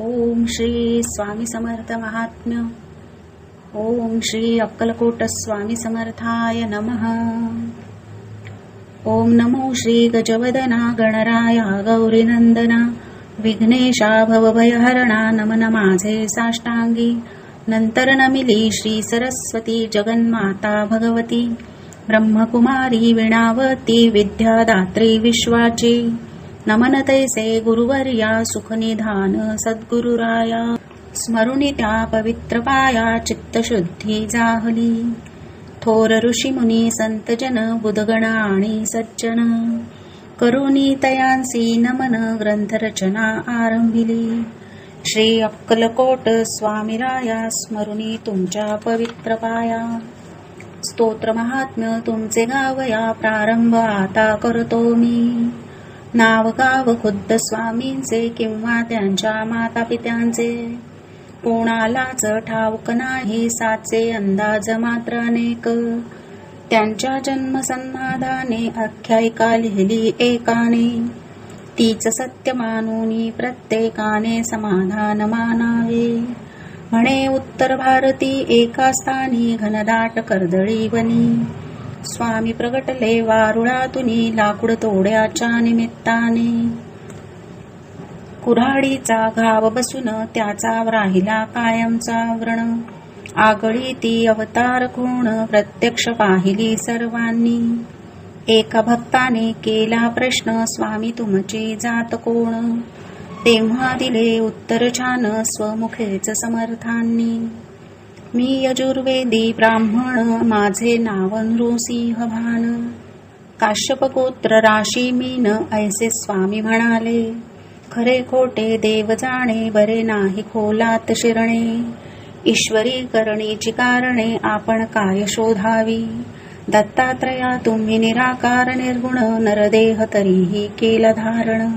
ओम श्री स्वामी समर्थ महात्म्य. ओम श्री अक्कलकोट स्वामी समर्थाय नमः. ओम नमो श्री गजवदना गणराया गौरीनंदना विघ्नेशा भवभयहरणा नमन माझे साष्टांगी. नंतर नमिली श्री सरस्वती जगन्माता भगवती. ब्रह्मकुमारी विणावती विद्यादात्री विश्वाची. नमन तैसे गुरुवर्या सुखनिधान सद्गुरुराया। स्मरुणी त्या पवित्र पाया चित्तशुद्धी जाहली। थोर ऋषीमुनी संतजन बुधगण आणि सज्जन। करुणी तयांसी नमन ग्रंथरचना आरंभिली। श्री अक्कलकोट स्वामीराया स्मरुणी तुमच्या पवित्र पाया। स्तोत्र महात्म्य तुमचे गावया प्रारंभ आता करतो मी। नाव गाव खुद्द स्वामींचे किंवा त्यांच्या माता पित्यांचे कोणालाच ठाऊक नाही साचे अंदाज मात्र अनेक. त्यांच्या जन्मसन्नादाने आख्यायिका लिहिली एकाने. तीच सत्य मानुनी प्रत्येकाने समाधान मानावे. म्हणे उत्तर भारती एका स्थानी घनदाट कर्दळी वनी स्वामी प्रगटले वारुळातुनी लाकूड तोड्याच्या निमित्ताने. कुऱ्हाडीचा घाव बसून त्याचा राहिला कायमचा व्रण. आगळी ती अवतार कोण प्रत्यक्ष पाहिली सर्वांनी. एका भक्ताने केला प्रश्न स्वामी तुमची जात कोण? तेव्हा दिले उत्तर छान स्वमुखेच समर्थांनी. मी यजुर्वेदी ब्राह्मण माझे नाव नृसिंह भान काश्यपकोत्र राशी मीन ऐसे स्वामी म्हणाले खरे खोटे देव जाणे बरे नाही खोलात शिरणे. ईश्वरी करणीची कारणे आपण काय शोधावी? दत्तात्रया तुम्ही निराकार निर्गुण नरदेह तरीही केला धारण.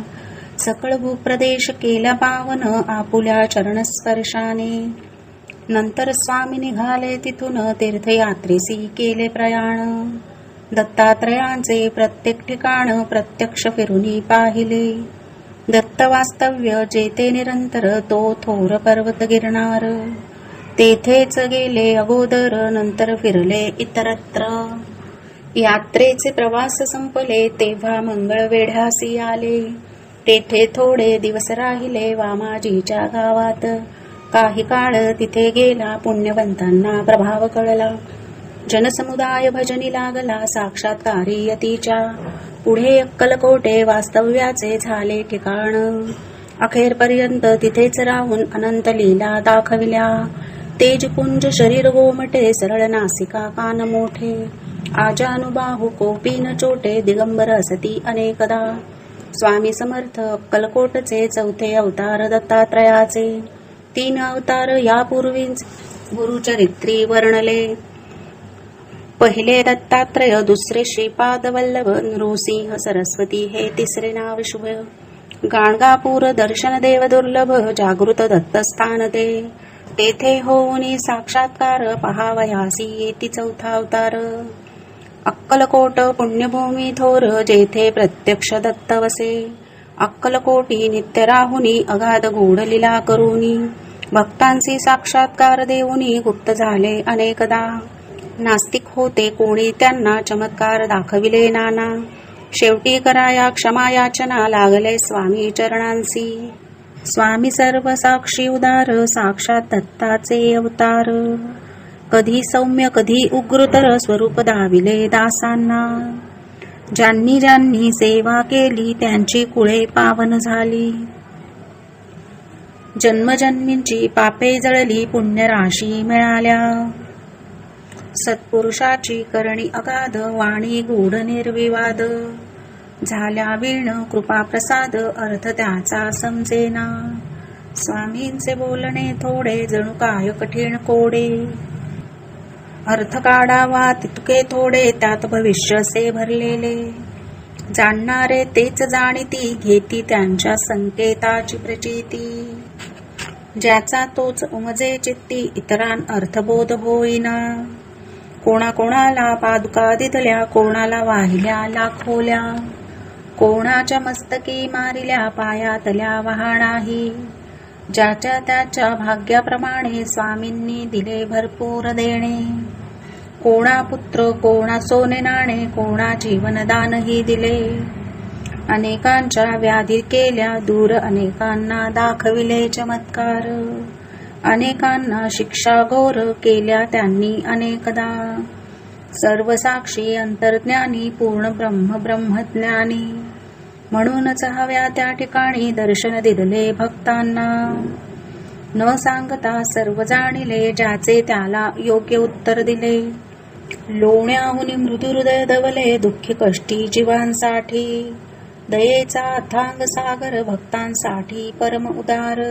सकळ भूप्रदेश केला पावन आपुल्या चरणस्पर्शाने. नंतर स्वामी निघाले तिथून तीर्थयात्रेसी केले प्रयाण. दत्तात्रयांचे प्रत्येक ठिकाण प्रत्यक्ष फिरूनी पाहिले. दत्त वास्तव्य जेथे निरंतर तो थोर पर्वत गिरणार. तेथेच गेले अगोदर नंतर फिरले इतरत्र. यात्रेचे प्रवास संपले तेव्हा मंगळवेढ्यासी आले. तेथे थोडे दिवस राहिले वामाजीच्या गावात. काही काळ तिथे गेला पुण्यवंतांना प्रभाव कळला. जनसमुदाय भजनी लागला साक्षात्कारी यतीच्या. पुढे अक्कलकोटे वास्तव्याचे झाले ठिकाण. अखेरपर्यंत तिथेच राहून अनंत लीला दाखविल्या. तेजपुंज शरीर गोमटे सरळ नासिका कान मोठे. आजानुबाहू कोपीन चोटे दिगंबर असती अनेकदा. स्वामी समर्थ अक्कलकोटचे चौथे अवतार दत्तात्रयाचे. तीन अवतार यापूर्वीच गुरुचरित्री वर्णले. पहिले दत्तात्रय दुसरे श्रीपाद वल्लभ नृसिंह सरस्वती हे तिसरे नाव शुभ. गाणगापूर दर्शन देव दुर्लभ जागृत दत्तस्थान ते तेथे होऊनी साक्षात्कार पहावयासी येती चौथा अवतार. अक्कलकोट पुण्यभूमी थोर जेथे प्रत्यक्ष दत्त वसे. अक्कलकोटी नित्य राहुनी अगाध गूढ लीला करुनी भक्तांसी साक्षात्कार देऊनी गुप्त झाले अनेकदा. नास्तिक होते कोणी त्यांना चमत्कार दाखविले नाना. शेवटी कराया क्षमा याचना लागले स्वामी चरणांसी स्वामी सर्व साक्षी उदार साक्षात दत्ताचे अवतार. कधी सौम्य कधी उग्रतर स्वरूप दाविले दासांना. ज्यांनी ज्यांनी सेवा केली त्यांची कुळे पावन झाली. जन्मजन्मींची पापे जळली पुण्यराशी मिळाल्या. सत्पुरुषाची करणी अगाध वाणी गूढ निर्विवाद. झाल्या वीण कृपा प्रसाद अर्थ त्याचा समजेना. स्वामींचे बोलणे थोडे जणू काय कठीण कोडे. अर्थ काढावा तितके थोडे त्यात भविष्यसे भरलेले. जाणणारे तेच जाणीती घेती त्यांच्या संकेताची प्रचिती. ज्याचा तोच उमजे चित्ती इतरां अर्थबोध होईना. कोणाकोणाला पादुका दिदल्या कोणाला वाहिल्या लाखोल्या. कोणाच्या मस्तकी मारिल्या पायातल्या वहाणाही. ज्याच्या त्याच्या भाग्याप्रमाणे स्वामींनी दिले भरपूर देणे. कोणा पुत्र कोणा सोने नाणे कोणा जीवनदानही दिले. अनेकांच्या व्याधी केल्या दूर अनेकांना दाखविले चमत्कार. अनेकांना शिक्षा गोर केल्या त्यांनी अनेकदा. सर्व साक्षी अंतर्ज्ञानी पूर्ण ब्रह्म ब्रह्मज्ञानी. म्हणूनच हव्या त्या ठिकाणी दर्शन दिले भक्तांना. न सांगता सर्व जाणिले ज्याचे त्याला योग्य उत्तर दिले. लोण्याहुनी मृदुहृदय दवले दुःख कष्टी जीवांसाठी. दयेचा अथांग सागर भक्तांसाठी परम उदार.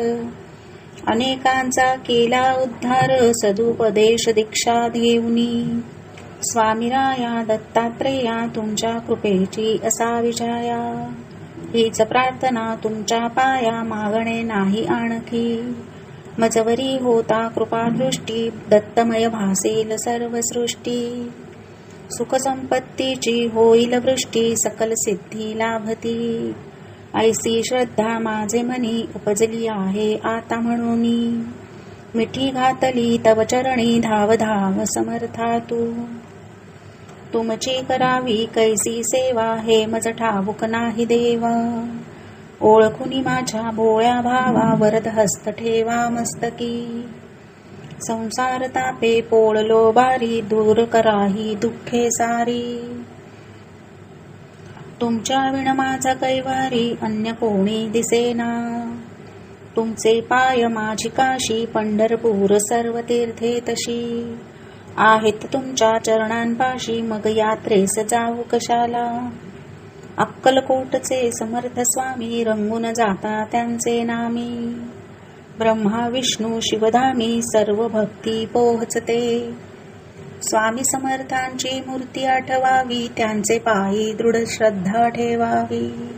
अनेकांचा केला उद्धार सदुपदेश दीक्षा घेऊनी स्वामीराया दत्तात्रेया तुमच्या कृपेची असा विजया. हीच प्रार्थना तुमच्या पाया मागणे नाही आणखी. मजवरी होता कृपादृष्टी दत्तमय भासेल सर्वसृष्टी. सुखसंपत्तीची होईल वृष्टी सकल सिद्धी लाभती. ऐसी श्रद्धा माझे मनी उपजली आहे आता म्हणून. मिठी घातली तव चरणी धाव धाव समर्था तू तुमची करावी कैसी सेवा हे मज ठाऊक नाही देवा. ओळखुनी माझ्या भोळ्या भावा वरद हस्त ठेवा मस्तकी. संसार तापे पोळलो बारी दूर कराही दुःखे सारी. तुमच्या विण माझा कैवारी अन्य कोणी दिसेना. तुमचे पाय माझी काशी पंढरपूर सर्व तीर्थे तशी. आहेत तुमच्या चरणांपाशी मग यात्रेस जाऊ कशाला? अक्कलकोटचे समर्थ स्वामी रंगून जाता त्यांचे नामी. ब्रह्मा विष्णू शिवधामी सर्व भक्ती पोहचते. स्वामी समर्थांची मूर्ती आठवावी त्यांचे पायी दृढ श्रद्धा ठेवावी.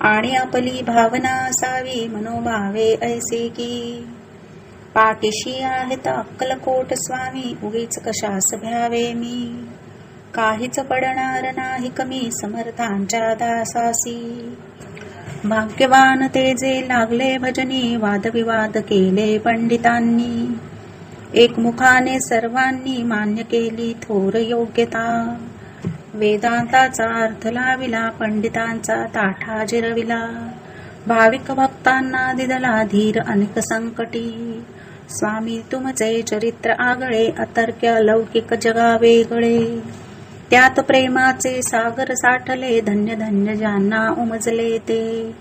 आणि आपली भावना असावी मनोभावे ऐसे की. पाठीशी आहेत अक्कलकोट स्वामी उगीच कशास भ्यावे मी. काहीच पडणार नाही कमी समर्थांच्या दासासी. भाग्यवान ते जे लागले भजनी वादविवाद केले पंडितांनी. एकमुखाने सर्वांनी मान्य केली थोर योग्यता. वेदांताचा अर्थ लाविला पंडितांचा ताठा जिरविला. भाविक भक्तांना दिदला धीर अनेक संकटी. स्वामी तुमचे चरित्र आगळे अतर्क्य लौकिक जगा वेगळे त्यात प्रेमाचे सागर साठले धन्य धन्य ज्यांना उमजले ते.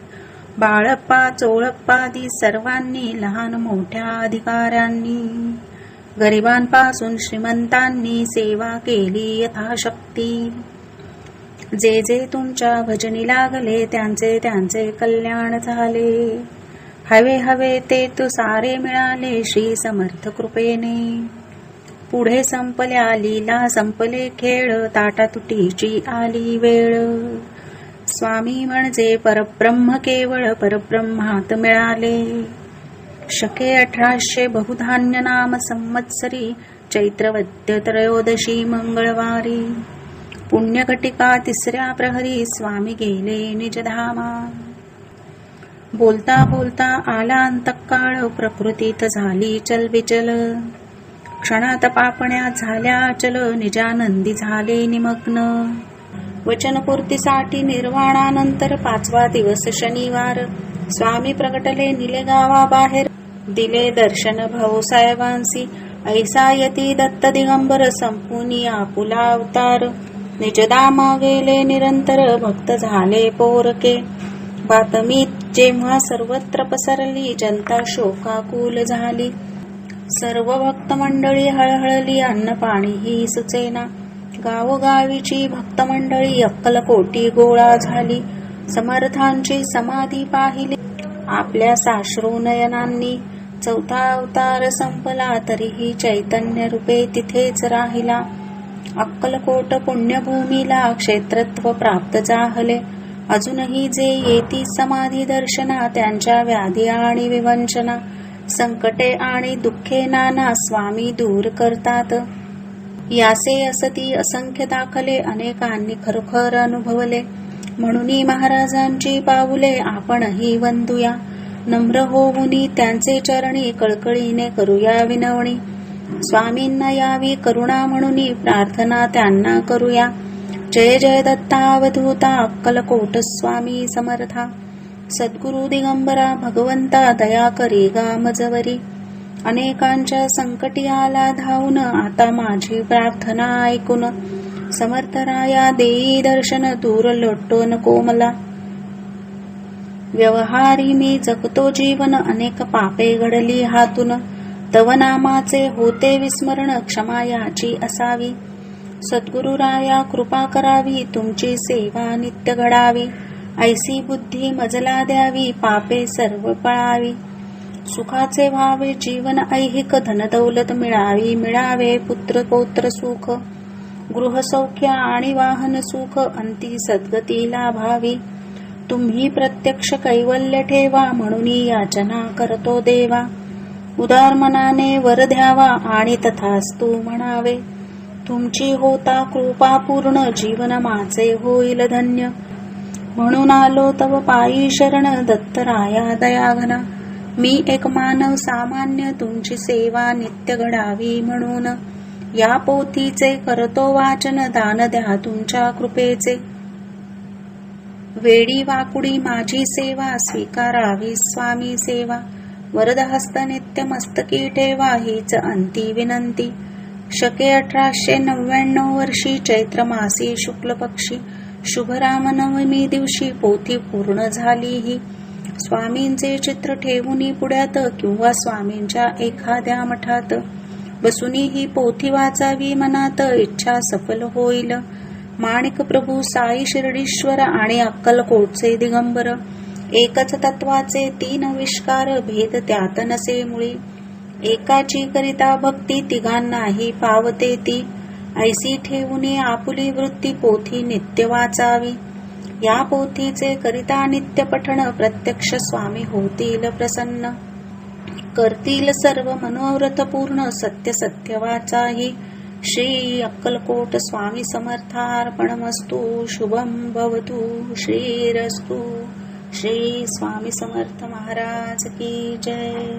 बाळप्पा चोळप्पादी सर्वांनी लहान मोठ्या अधिकाऱ्यांनी. गरिबांपासून श्रीमंतांनी सेवा केली यथाशक्ती. जे जे तुमच्या भजनी लागले त्यांचे त्यांचे कल्याण झाले. हवे हवे ते तू सारे मिळाले श्री समर्थ कृपेने. पुढे संपल्या लीला संपले खेळ ताटातुटीची आली वेळ. स्वामी म्हणजे परब्रह्म केवळ परब्रह्मात मिळाले. शके अठराशे बहुधान्य नाम संवत्सरी चैत्रवद्य त्रयोदशी मंगळवारी. पुण्यघटिका तिसऱ्या प्रहरी स्वामी गेले निजधामा. बोलता बोलता आला अंतकाळ प्रकृतीत झाली चलबिचल. क्षणात पापण्या झाल्या चल निजानंदी झाले निमग्न. वचनपूर्तीसाठी निर्वाणानंतर पाचवा दिवस शनिवार. स्वामी प्रगटले निले गावाबाहेर दिले दर्शन भाऊसाहेबांसी ऐसा यती दत्त दिगंबर संपुनी आपुला अवतार. निजदामा गेले निरंतर भक्त झाले पोरके. बातमी जेव्हा सर्वत्र पसरली जनता शोकाकुल झाली. सर्व भक्त मंडळी हळहळली अन्न पाणीही सुचेना. गावोगावीची भक्त मंडळी अक्कलकोटी गोळा झाली. समर्थांची समाधी पाहिली. आपल्या साश्रू नयनांनी चौथा अवतार संपला तरीही चैतन्य रूपे तिथेच राहिला. अक्कलकोट पुण्यभूमीला क्षेत्रत्व प्राप्त जाहले. अजूनही जे येती समाधी दर्शना त्यांच्या व्याधी आणि विवंचना. संकटे आणि दुःखे नाना स्वामी दूर करतात. यासे असती असंख्य दाखले अनेकांनी खरोखर अनुभवले. म्हणून महाराजांची पाऊले आपणही वंदूया. नम्र होऊन त्यांचे चरणी कळकळीने करूया विनवणी. स्वामींना यावी करुणा म्हणून प्रार्थना त्यांना करूया. जय जय दत्तावधूता अक्कलकोट स्वामी समर्था. सद्गुरु दिगंबरा भगवंता दया करी गा मजवरी अनेकांच्या संकटी आला धावून आता माझी प्रार्थना ऐकून समर्थराया देई दर्शन दूर लोटो नको मला व्यवहारी मी जगतो जीवन अनेक पापे घडली हातून. तवनामाचे होते विस्मरण क्षमा याची असावी. सद्गुरुराया कृपा करावी तुमची सेवा नित्य घडावी. ऐसी बुद्धी मजला द्यावी पापे सर्व पळावी. सुखाचे व्हावे जीवन ऐहिक धनदौलत मिळावी मिळावे पुत्र पौत्र सुख. गृहसौख्य आणि वाहन सुख अंती सद्गती लाभावी. तुम्ही प्रत्यक्ष कैवल्य ठेवा म्हणून याचना करतो देवा. उदार मनाने वर द्यावा आणि तथास्तु म्हणावे. तुमची होता कृपा पूर्ण जीवन माझे होईल धन्य. म्हणून आलो तव पायी शरण दत्तराया दयाघना मी एक मानव सामान्य तुमची सेवा नित्य घडावी म्हणून. या पोथीचे करतो वाचन दान द्या तुमच्या कृपेचे. वेडी वाकुडी माझी सेवा स्वीकारावी स्वामी सेवा. वरदहस्त नित्य मस्तकी ठेवा हीच अंती विनंती. शके अठराशे नव्याण्णव वर्षी चैत्र मासी शुक्ल पक्षी. शुभरामनवमी दिवशी पोथी पूर्ण झाली ही स्वामींचे चित्र ठेवून पुढ्यात किंवा स्वामींच्या एखाद्या मठात. बसूनी ही पोथी वाचावी मनात इच्छा सफल होईल. माणिक प्रभू साई शिर्डीश्वर आणि अक्कलकोटचे दिगंबर. एकच तत्वाचे तीन विष्कार भेद त्यात नसे मुळी. एकाची करिता भक्ती तिघांनाही पावते ती. ऐसी ठेवून आपुली वृत्ती पोथी नित्य वाचावी. या पोथीचे करिता नित्य पठण प्रत्यक्ष स्वामी होतील प्रसन्न. करतील सर्व मनोरथ पूर्ण सत्य सत्य वाचाही. श्री अक्कलकोट स्वामी समर्थार्पणमस्तु. शुभम भवतु श्रीरस्तु. श्री स्वामी समर्थ महाराज की जय.